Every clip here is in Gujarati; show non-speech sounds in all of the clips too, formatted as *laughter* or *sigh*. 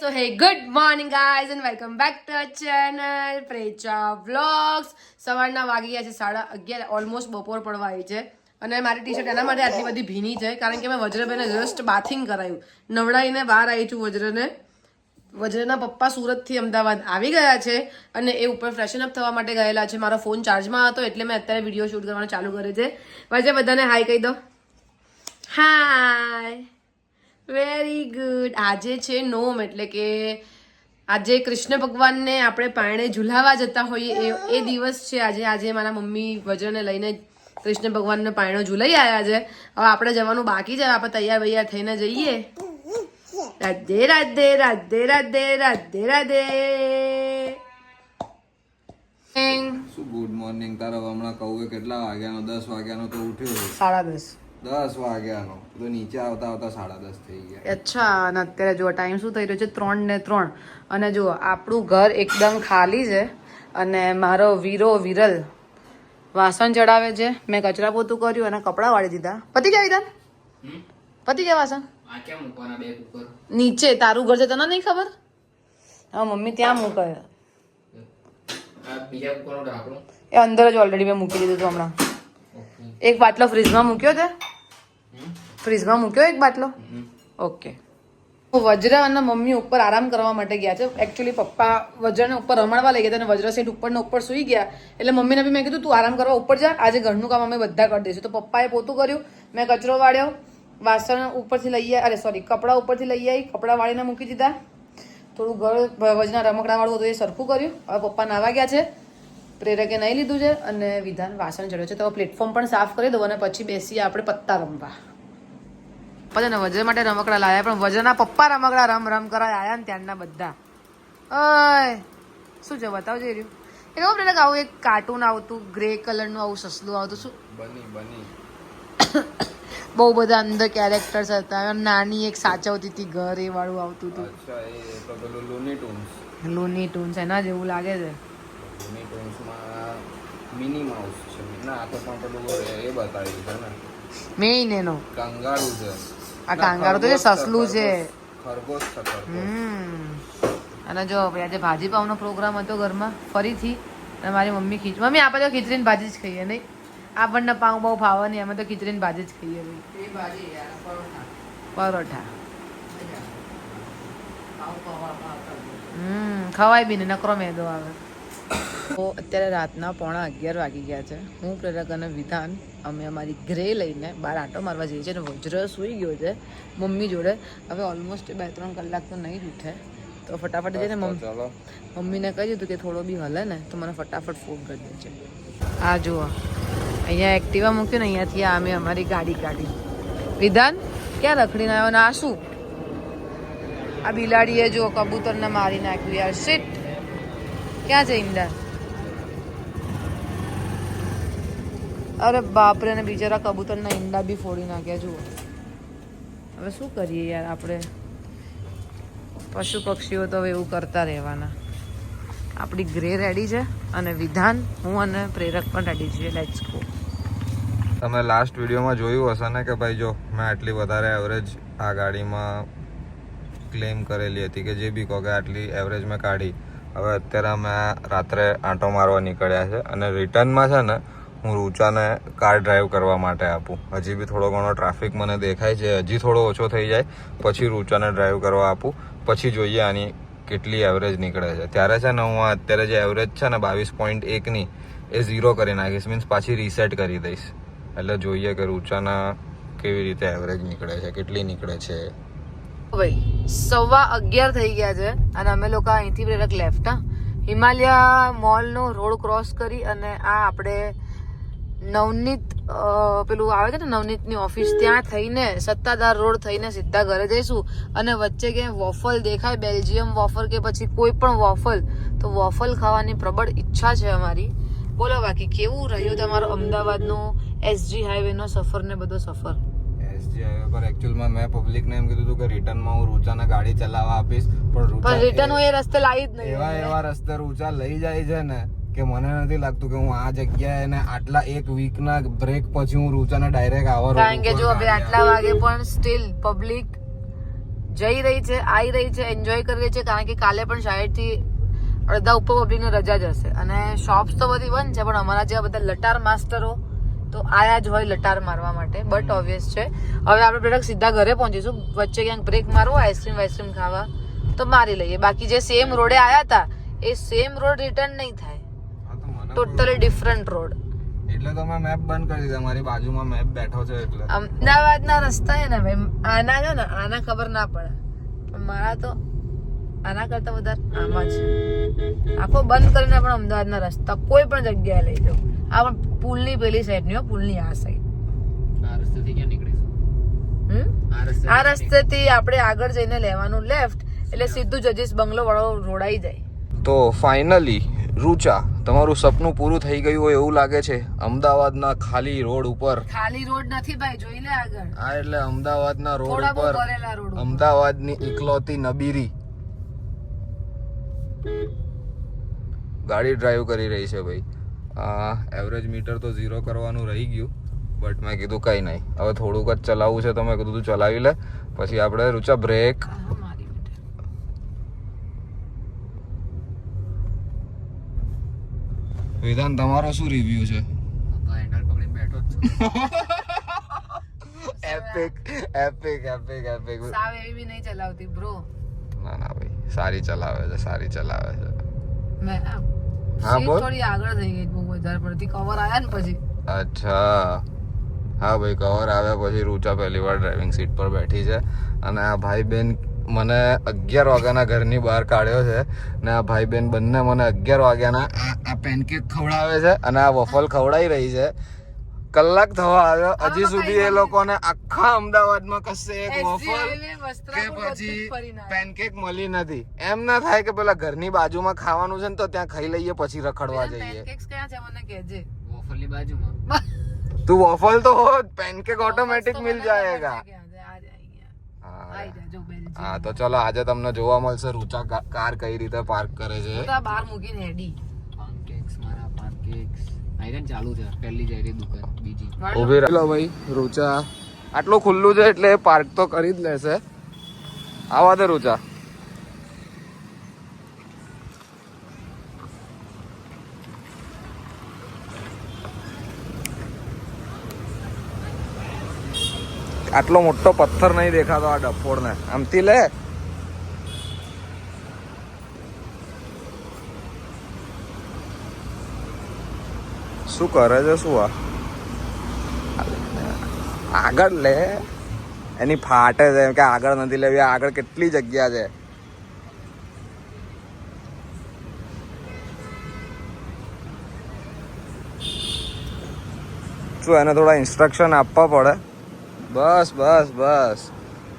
So hey good morning guys and welcome back to channel Pracha vlogs સવારના વાગી ગયા છે, સાડા અગિયાર ઓલમોસ્ટ બપોર પડવા આવી છે. અને મારી ટી શર્ટ એના માટે આટલી બધી ભીની છે, કારણ કે મેં વજ્રબેને જસ્ટ બાથિંગ કરાયું. નવડાવીને બહાર આવી છું વજ્રને. વજ્રના પપ્પા સુરતથી અમદાવાદ આવી ગયા છે અને એ ઉપર ફ્રેશન અપ થવા માટે ગયેલા છે. મારો ફોન ચાર્જમાં હતો, એટલે મેં અત્યારે વીડિયો શૂટ કરવાનું ચાલુ કરે છે. વજે બધાને હાય કહી દો. Hi very good. આજે છે નોમ એટલે કે આજે કૃષ્ણ ભગવાનને આપણે પારણે ઝુલાવા જતા હોઈએ. એ એ દિવસ છે. આજે આજે મારા મમ્મી વજ્રને લઈને કૃષ્ણ ભગવાનને પારણો ઝુલાઈ આવ્યા છે. હવે આપણે જવાનું બાકી છે. આપણે તૈયાર વૈયાર થઈને જઈએ. રાધે રાધે રાધે રાધે રાધે રાધે. ગુડ મોર્નિંગ તારો હમણાં કહું કેટલા વાગ્યાનો? દસ વાગ્યાનો તો ઉઠ્યો સાડા દસ. દસ વાગ્યાનો. તો નીચે આવતા આવતા સાડા દસ થઈ ગયા. અચ્છા અને અત્યારે જો ટાઈમ શું થઈ રહ્યો છે? ત્રણ ને ત્રણ. અને જુઓ આપણું ઘર એકદમ ખાલી છે. અને મારો વીરો વિરલ વાસણ ચડાવે છે. મેં કચરા પોતું કર્યું અને કપડાં વાળી દીધા. પતી ગયા વિધાન પતી ગયા વાસણ? નીચે તારું ઘર છે તને નહીં ખબર? હા મમ્મી ત્યાં મૂકે આ બીજા કુકરનું ઢાંકણું? એ અંદર જ ઓલરેડી મેં મૂકી દીધું હતું હમણાં. એક બાટલો ફ્રીજમાં મૂક્યો છે? ફ્રીજમાં મૂક્યો એક બાટલો? ઓકે. વજ્ર અને મમ્મી ઉપર આરામ કરવા માટે ગયા છે. એકચ્યુઅલી પપ્પા વજ્રને ઉપર રમાડવા લઈ ગયા અને વજ્ર સેટ ઉપર ને ઉપર સુઈ ગયા. એટલે મમ્મીને બી મેં કીધું તું આરામ કરવા ઉપર જા. આજે ઘરનું કામ અમે બધા કરી દઈશું. તો પપ્પાએ પોતું કર્યું. મેં કચરો વાળ્યો. વાસણ ઉપરથી લઈ અરે સોરી કપડાં ઉપરથી લઈ આવી કપડાં વાળીને મૂકી દીધા. થોડું ઘર વજના રમકડા વાળું હતું એ સરખું કર્યું. હવે પપ્પા નાવા ગયા છે. પ્રેરકે નહીં લીધું છે અને વિધાન વાસણ ચડ્યો છે. તો પ્લેટફોર્મ પણ સાફ કરી દઉં અને પછી બેસીએ આપણે પત્તા રમવા. પછી વજન માટે રમકડા લાવ્યા પણ વજનના પપ્પા રમકડા રમ રમ કરાય આવ્યા ને ત્યારના બધા. અય શું છે બતાવજો રહ્યું? એ ખબર પ્રેરક આવું એક કાર્ટૂન આવતું ગ્રે કલરનું આવું સસલું આવતું શું? બની બની. *coughs* બહુ બધા અંદર કેરેક્ટર્સ હતા નાની એક સાચવતી હતી ઘર એ વાળું આવતું હતું. લુની ટૂન્સ લૂની ટૂન્સ એના જેવું લાગે છે. લુની ટૂન્સમાં મિની માઉસ છે. ના આ તો પણ પેલું એ બતાવ્યું છે ને. મેઇન એનો. કંગાળું છે. આ કાંગારું તો જે સસલું છે ખરગોશ છે હમ. અને જો ભાઈ આજે ભાજી પાવનો પ્રોગ્રામ હતો ઘરમાં ફરીથી. અને મારી મમ્મી ખીચ મમ્મી આપણે તો ખીચડીને ભાજી જ ખાઈએ નહીં. આપણને પાઉં બહુ ભાવે નહીં અમે તો ખીચડીને ભાજી જ ખાઈએ ભાઈ. પરોઠા. હમ ખવાય બી ને નકરો મેદો આવે. તો અત્યારે રાતના પોણા અગિયાર વાગી ગયા છે. હું પ્રેરક અને વિધાન અમે અમારી ગ્રે લઈને બહાર આંટો મારવા જઈએ છીએ અને વજ્ર સૂઈ ગયો છે મમ્મી જોડે. હવે ઓલમોસ્ટ બે ત્રણ કલાક તો નહીં જ ઉઠે. તો ફટાફટ જઈને મમ્મી મમ્મીને કહી દીધું કે થોડો બી હલે ને તો મને ફટાફટ ફોન કરી દેજે. આ જુઓ. અહીંયા એક્ટિવા મૂક્યું ને અહીંયાથી આ અમે અમારી ગાડી કાઢી. વિધાન ક્યાં રખડીને આવ્યો ને? આ શું? આ બિલાડીએ જો કબૂતરને મારી નાખ્યું યાર. સીટ ક્યાં છે ઈંડા અરે બાપરે ને બિચારા કબૂતરના ઈંડા બી ફોડી નાખ્યા, જુઓ. હવે શું કરીએ યાર આપણે? પશુ પક્ષીઓ તો એવું કરતા રહેવાના. આપણી ગ્રે રેડી છે, અને વિધાન હું અને પ્રેરક પણ રેડી છીએ. લેટ્સ ગો તમે લાસ્ટ વિડીયોમાં જોયું હશે ને કે ભાઈ જો મેં આટલી વધારે એવરેજ આ ગાડીમાં ક્લેમ કરેલી હતી કે જે બી કહો કે આટલી એવરેજ મેં કાઢી. હવે અત્યારે અમે રાત્રે આંટો મારવા નીકળ્યા છે અને રિટર્નમાં છે ને હું રૂચાને કાર ડ્રાઈવ કરવા માટે આપું. હજી બી થોડો ઘણો ટ્રાફિક મને દેખાય છે. હજી થોડો ઓછો થઈ જાય, પછી રૂચાને ડ્રાઈવ કરવા આપું. પછી જોઈએ આની કેટલી એવરેજ નીકળે છે. ત્યારે છે ને હું અત્યારે જે એવરેજ છે ને બાવીસ પોઈન્ટ એકની, એ ઝીરો કરી નાખીશ. મીન્સ પાછી રીસેટ કરી દઈશ. એટલે જોઈએ કે રૂચાના કેવી રીતે એવરેજ નીકળે છે, કેટલી નીકળે છે. ભાઈ, સવા અગિયાર થઈ ગયા છે અને અમે લોકો અહીંથી પ્રેરક લેફ્ટ હિમાલયા મોલનો રોડ ક્રોસ કરી અને આ આપણે નવનીત પેલું આવે છે ને નવનીતની ઓફિસ ત્યાં થઈને સત્તાધાર રોડ થઈને સીધા ઘરે જઈશું અને વચ્ચે ક્યાંય વોફલ દેખાય બેલ્જિયમ વોફર કે પછી કોઈ પણ વોફલ તો વોફલ ખાવાની પ્રબળ ઈચ્છા છે અમારી. બોલો બાકી કેવું રહ્યું તમારો અમદાવાદનો એસજી હાઈવેનો સફર ને બધો સફર? એસજી હાઈવે પર એકચ્યુઅલમાં મેં પબ્લિકને એમ કીધું હતું કે રિટર્નમાં હું રૂચાને ગાડી ચલાવવા આપીશ પણ પણ રૂચા રિટર્ન હું એ રસ્તે લાવી જ નહીં. એવા એવા રસ્તે રૂચા લઈ જાય છે ને કે મને નથી લાગતું કે હું આ જગ્યાએ ને આટલા એક વીકના બ્રેક પછી હું રૂચાને ડાયરેક્ટ આવા કારણ કે જો હવે આટલા વાગે પણ સ્ટીલ પબ્લિક જઈ રહી છે આવી રહી છે એન્જોય કરી રહી છે કારણ કે કાલે પણ શાયદથી અડધા ઉપર પબ્લિકને રજા જ હશે. અને શોપ્સ તો બધી બંધ છે પણ અમારા જેવા બધા લટાર માસ્ટરો તો આયા જ હોય લટાર મારવા માટે. બટ ઓબ્વિયસ છે. હવે આપણે પ્રોડક્ટ સીધા ઘરે પહોંચીશું. વચ્ચે ક્યાંક બ્રેક મારવો આઈસ્ક્રીમ વાઈસ્ક્રીમ ખાવા તો મારી લઈએ. બાકી જે સેમ રોડે આવ્યા હતા એ સેમ રોડ રિટર્ન નહીં થાય. ટોટલી ડિફરન્ટ રોડ એટલે તો મેં મેપ બંધ કરી દીધા મારી બાજુમાં મેપ બેઠો છે એટલે. અમદાવાદના રસ્તા છે ને ભાઈ આના છે ને આના ખબર ના પડે. મારા તો આના કરતા વધારે આમાં છે. આખો બંધ કરીને પણ અમદાવાદના રસ્તા કોઈ પણ જગ્યાએ લઈ જાઓ. આ પણ પુલની પેલી સાઈડ નહીં હો, પુલની આ સાઈડ આ રસ્તેથી ક્યાં નીકળીશું? હમ? આ રસ્તેથી આપણે આગળ જઈને લેવાનું લેફ્ટ એટલે સીધું જજીસ બંગલો વાળો રોડાઈ જાય. તો ફાઇનલી રૂચા તમારું સપનું પૂરું થઈ ગયું હોય એવું લાગે છે? અમદાવાદના ખાલી રોડ ઉપર. ખાલી રોડ નથી ભાઈ જોઈ લે આગળ. આ એટલે અમદાવાદના રોડ ઉપર. અમદાવાદની એકલોતી નબીરી. ગાડી ડ્રાઈવ કરી રહી છે ભાઈ. આ એવરેજ મીટર તો ઝીરો કરવાનું રહી ગયું બટ મેં કીધું કંઈ નહીં. હવે થોડુંક જ ચલાવવું છે તો મેં કીધું તું ચલાવી લે. પછી આપણે રૂચા બ્રેક હા, મારી બેટા. વિધાન તમારો શું રિવ્યુ છે? તો હેન્ડલ પકડીને બેઠો જ છું. એપિક એપિક એપિક એપિક સાવ એવી બી નહીં ચલાવતી બ્રો ના ના ભાઈ સારી ચલાવે છે સારી ચલાવે છે. મેં હા, બોલ. થોડી આગળ થઈ ગઈ બહુ વધારે પડતી કવર આયા ને પછી. અચ્છા. હા ભાઈ કવર આવ્યા પછી રૂચા પહેલી વાર ડ્રાઇવિંગ સીટ પર બેઠી છે. અને આ ભાઈ બેન મને અગિયાર વાગ્યાના ઘરની બહાર કાઢ્યો છે ને આ ભાઈ બેન બંને મને અગિયાર વાગ્યાના આ પેનકેક ખવડાવે છે અને આ વફલ ખવડાવી રહી છે. કલાક થવા આવ્યો. હજી સુધી એ લોકોને આખા અમદાવાદમાં કશે એક વફલ કે પછી પેનકેક મળી નથી. એમ ના થાય કે પેલા ઘરની બાજુમાં ખાવાનું છે ને તો ત્યાં ખાઈ લઈએ પછી રખડવા જઈએ. વોફલની બાજુમાં. તું વફલ તો હો પેનકેક ઓટોમેટિક મિલ જાયેગા. હા તો ચલો આજે તમને જોવા મળશે. રૂચા કા- કાર કઈ રીતે પાર્ક કરે છે. બહાર મૂકીને હેડી પાનકેક્સ મારા પાનકેક્સ આયરન ચાલુ છે પહેલી જઈ રહી દુકાન બીજી. ઊભી રહેલો ભાઈ રૂચા. આટલું ખુલ્લું છે એટલે પાર્ક તો કરી જ લેશે. આવા દે રૂચા. આટલો મોટો પથ્થર નહીં દેખાતો આ ડફોડ ને આમથી લે. શું કરે છે શું આ? આગળ લે. એની ફાટે છે, એમ કે આગળ નથી લેવી આગળ કેટલી જગ્યા છે. શું, એને થોડા ઇન્સ્ટ્રક્શન આપવા પડે? બસ બસ બસ.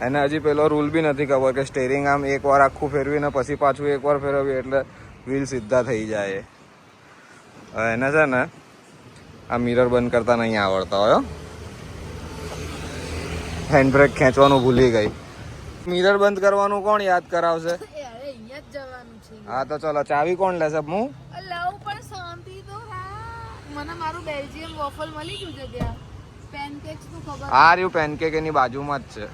એને હજી પેલો રૂલ બી નથી ખબર કે સ્ટેરિંગ આમ એકવાર આખું ફેરવીને પછી પાછું એકવાર ફેરવીએ એટલે વ્હીલ સીધા થઈ જાય. એને છે ને આ મિરર બંધ કરતા નહીં આવડતા હોય હેન્ડ બ્રેક ખેંચવાનું ભૂલી ગઈ. મિરર બંધ કરવાનું કોણ યાદ કરાવશે? *laughs* હા તો ચલો ચાવી કોણ લેશે? હું? લવ પણ શાંતિ તો હા. મને મારું બેલ્જિયમ વોફલ મળી ગયું છે ત્યાં. પેનકેક્સનું ખબર? આ રહ્યું પેનકેક એની બાજુમાં જ છે.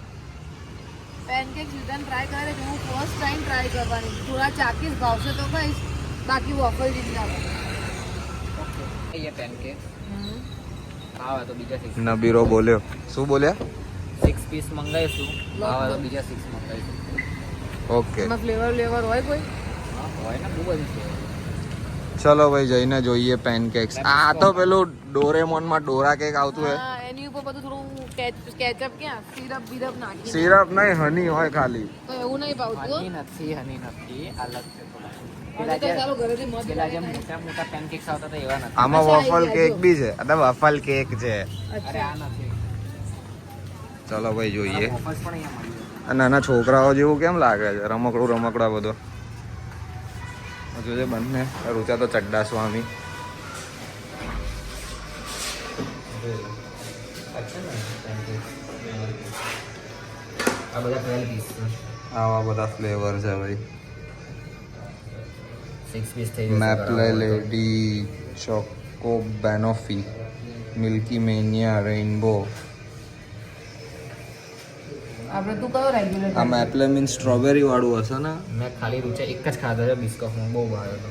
પેનકેક રિટર્ન ટ્રાય કરે છે. હું ફર્સ્ટ ટાઈમ ટ્રાય કરવાની. થોડા ચાકીસ ભાવશે તો કહીશ બાકી વોફલ જીત ના એ પેનકેક આવે તો બીજા સિક્સ નબીરો બોલ્યો. શું બોલ્યા? સિક્સ પીસ મંગાવીશું. આવે તો બીજા સિક્સ મંગાવીશું. ઓકે. એમાં ફ્લેવર ફ્લેવર હોય કોઈ? હોય ને બહુ બધું ચલો ભાઈ જઈને જોઈએ પેનકેક્સ આ તો પેલું ડોરેમોનમાં ડોરા કેક આવતું હે હા. એની ઉપર બધું થોડું કેચઅપ ક્યાં? સિરપ બિરપ નાખી સિરપ નહીં હની હોય ખાલી. તો એવું નહીં પાવતું હની નથી હની નથી અલગ છે આમાં વોફલ કેક બી છે. આ વફલ કેક છે. અરે અચ્છા આ નથી. ચલો ભાઈ જોઈએ. નાના છોકરાઓ જેવું કેમ લાગે છે? રમકડું રમકડા બધો. જોજે બંને. રૂચા તો ચડ્ડા સ્વામી. આ બધા ટ્વેલ્વ પીસ આવા બધા ફ્લેવર છે ભાઈ. સિક્સ પીસ થઈ maple lady choco banoffee milky mania rainbow આપણે તું કયો રેગ્યુલર આ મેપ્લે મીન સ્ટ્રોબેરી વાળું હશે ને? મેં ખાલી રૂચા એક જ ખાધો છે બિસ્કોફમાં બહુ ભાવે હતો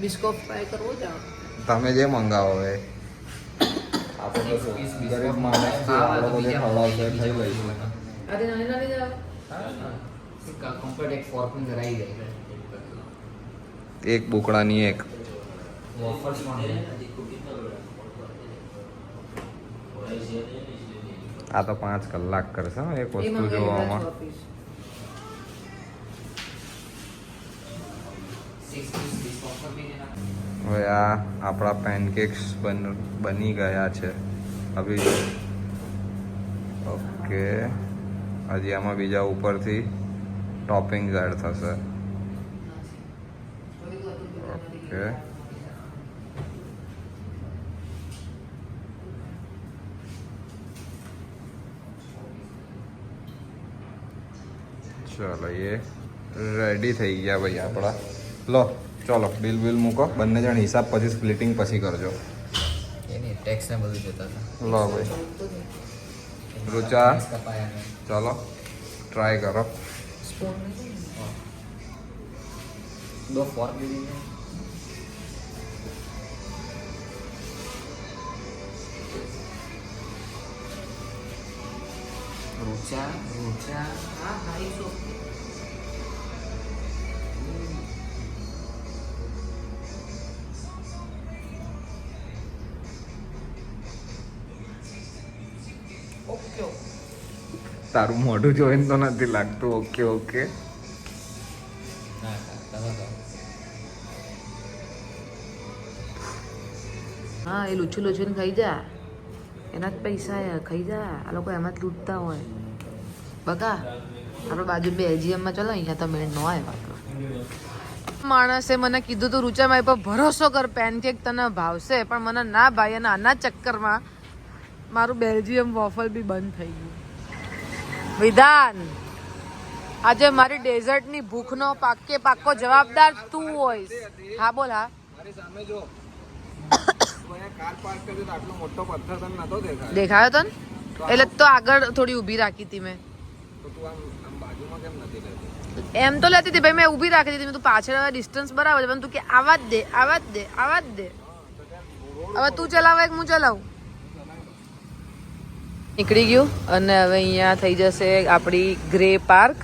બિસ્કોપ ટ્રાય કરવો જ તમે જે મંગાવો એ. આપણે તો ગરીબ માણસ છીએ, આ લોકો જે ખવડાવશે ખાઈ લઈશું. અરે નાની નાની જ આવે કમ્પ્લીટ એક ફોર્કનું ધરાઈ જાય એક બોકડાની એક. આ તો પાંચ કલાક કરશે હો એક વસ્તુ જોવામાં છ piece. સિક્સ પીસ બિસ્કોફ બી છે હવે આ આપણા પેનકેક્સ બન, બની ગયા છે. અભી ઓકે. હજી આમાં બીજા ઉપરથી ટોપિંગ એડ થશે. ઓકે. ચલો, એ રેડી થઈ ગયા ભાઈ આપણા. લો. ચલો બિલ બિલ મૂકો. બંને જણ હિસાબ પછી સ્પ્લિટિંગ પછી કરજો. એની ટેક્સ ને બધું જોતા હતા. લો ભાઈ. રૂચા ચલો ટ્રાય કરો? દો ફોર્ક દીધી. રૂચા રૂચા હા ભાઈ ઓકે ઓકે. તારું મોઢું જોઈને તો નથી લાગતું. Okay okay. હા એ લૂછું લૂછીને ખાઈ જા. એના જ પૈસા ખાઈ જા. આ લોકો એમાં જ લૂંટતા હોય. બકા આપણે બાજુ બેલ્જિયમમાં ચલો અહીંયા તો મેળ ન આવ્યો. માણસે મને કીધું તું રૂચા મારી પર ભરોસો કર પેનકેક તને ભાવશે પણ મને ના ભાઈ અને આના ચક્કરમાં મારું બેલ્જિયમ વોફલ બી બંધ થઈ ગયું. વિધાન આજે મારી ડેઝર્ટની ભૂખનો પાકે પાકો જવાબદાર તું હોઈશ. હા બોલ હા. દેખાય. તો એટલે તો આગળ થોડી ઊભી રાખી હતી મેં. એમ તો લેતી હતી ભાઈ મેં ઊભી રાખી હતી તું પાછળ ડિસ્ટન્સ બરાબર છે પણ તું કે આવા જ દે આવા જ દે આવા જ દે. હવે તું ચલાવે કે હું ચલાવું. નીકળી ગયું અને હવે અહીંયા થઈ જશે આપણી ગ્રે પાર્ક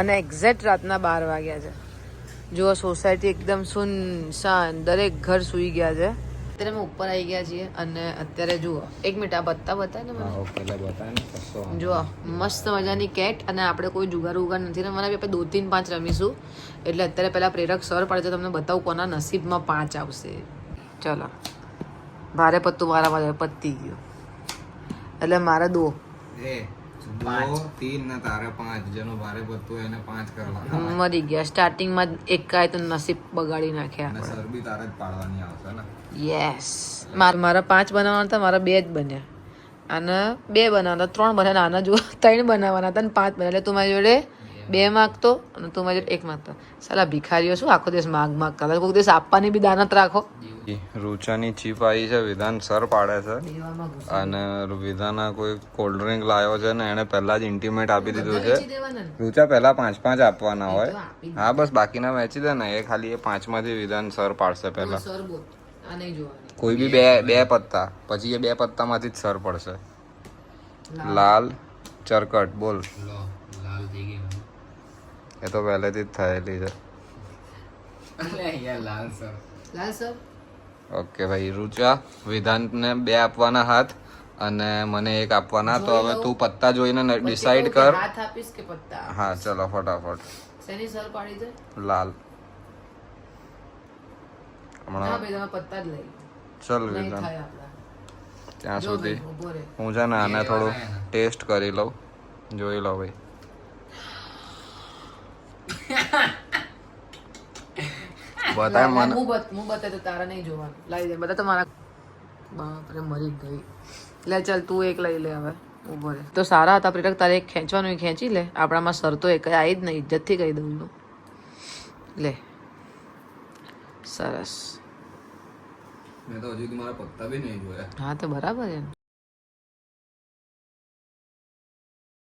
અને એક્ઝેક્ટ રાતના બાર વાગ્યા છે. જુઓ સોસાયટી એકદમ સુનસાન દરેક ઘર સૂઈ ગયા છે. અત્યારે અમે ઉપર આવી ગયા છીએ અને અત્યારે જુઓ એક મિનિટ આ બત્તા બતાવે ને મને? ઓકે લે બતાય ને કશો વાંધો જો મસ્ત મજાની કેટ અને આપણે કોઈ જુગાર ઉગાર નથી રમવાના બી આપણે દો તીન પાંચ રમીશું. એટલે અત્યારે પહેલાં પ્રેરક સર પડે છે તમને બતાવું કોના નસીબમાં પાંચ આવશે. ચલો ભારે પત્તું મારા માટે પતી ગયું. એટલે મારે દો. ને મરી ગયા. સ્ટાર્ટિંગમાં એક કાંઈ તો નસીબ બગાડી નાખ્યા ને? યસ મારા પાંચ બનાવવાના હતા મારા બે જ બન્યા. અને બે બનાવવાના ત્રણ બન્યા. આના જો *laughs* ત્રણ બનાવવાના હતા અને પાંચ બન્યા. એટલે તું મારી જોડે બે માગતો અને તું મારી જોડે એક માગતો. સાલા ભિખારીઓ શું આખો દિવસ માગ માગ કરતા કોઈક દિવસ આપવાની બી દાનત રાખો. રૂચાની ચીપ આવી છે વિધાન સર પાડે છે. અને વિધાના કોઈ કોલ્ડ ડ્રિંક લાવ્યો છે ને એને પહેલા જ ઇન્ટિમેટ આપી દીધું છે. રૂચા પહેલા પાંચ પાંચ આપવાના હોય. હા બસ બાકીના વેચી દે ને એ ખાલી એ પાંચમાંથી વિધાન સર પાડશે પહેલા. સરબત આ નહીં જોવાની. કોઈ બી બે બે પત્તા. પછી એ બે પત્તામાંથી જ સર પડશે. લાલ. ચરકટ બોલ. એ તો પહેલેથી જ થયેલી છે. લાલ સર. લાલ સર? ઓકે ભાઈ રૂચા વિધાંતને બે આપવાના હાથ અને મને એક આપવાના. તો હવે તું પત્તા જોઈને ડિસાઈડ કર. હાથ આપીશ કે પત્તા? હા ચલો ફટાફટ. શેની સર પાડી દે લાલ. હમણાં ભાઈ તમે પત્તા જ લઈ ચલ વિધાન ત્યાં સુધી. હું છે ને આને થોડું ટેસ્ટ કરી લઉં. જોઈ લઉં ભાઈ. બતાય મને હું બત હું બતાય તો તારા નહીં જોવાનું. લાવી દે બધા તમારા બાપરે મરી ગઈ. લે ચાલ તું એક લઈ લે હવે ઊભો રે. તો સારા હતા પ્રેરક તારે એક ખેંચવાનું ખેંચી લે. આપણામાં સર તો એક આવી જ નહીં ઇજ્જતથી કહી દઉં છું. લે. સરસ. મેં તો હજી તમારા પત્તા બી નહીં જોયા. હા તો બરાબર છે. ને